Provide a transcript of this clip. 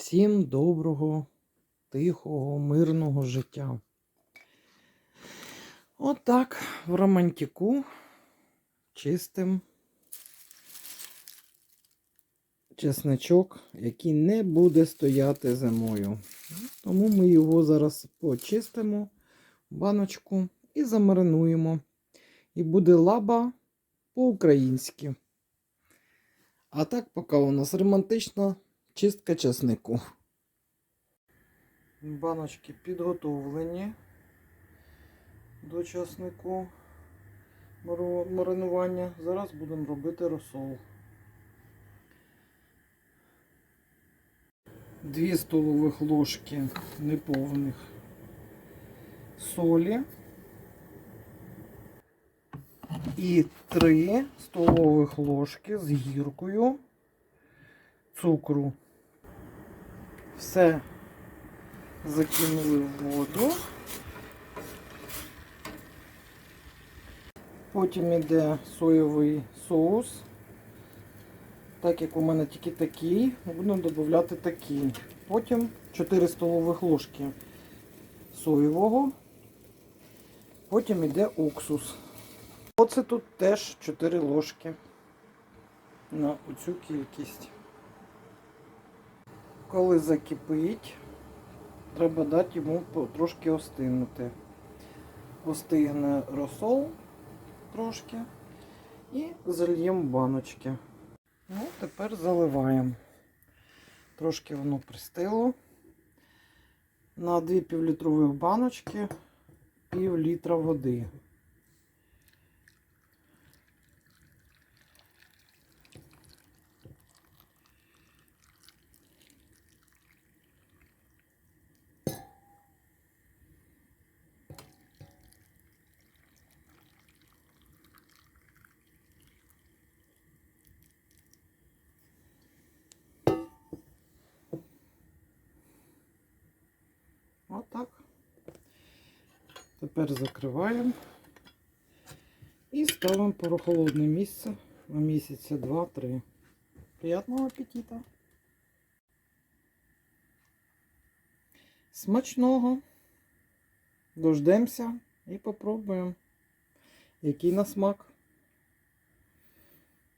Всім доброго, тихого, мирного життя. Отак в романтику чистим чесничок, який не буде стояти зимою. Тому ми його зараз почистимо в баночку і замаринуємо. І буде лаба по-українськи. А так поки у нас романтична чистка чеснику. Баночки підготовлені до часнику маринування. Зараз будемо робити розсол. Дві столових ложки неповних солі і 3 столових ложки з гіркою цукру. Все закинули в воду. Потім йде соєвий соус. Так як у мене тільки такий, будемо додати такий. Потім 4 столових ложки соєвого. Потім йде уксус. Оце тут теж 4 ложки на оцю кількість. Коли закипить, треба дати йому трошки остигнути. Остигне розсол трошки і зальємо баночки. Ну, тепер заливаємо. Трошки воно пристило. На 2 півлітрових баночки пів літра води. Отак. Тепер закриваємо і ставимо прохолодне місце на місяця 2-3. Приятного апетита! Смачного! Дождемося і попробуємо, який на смак.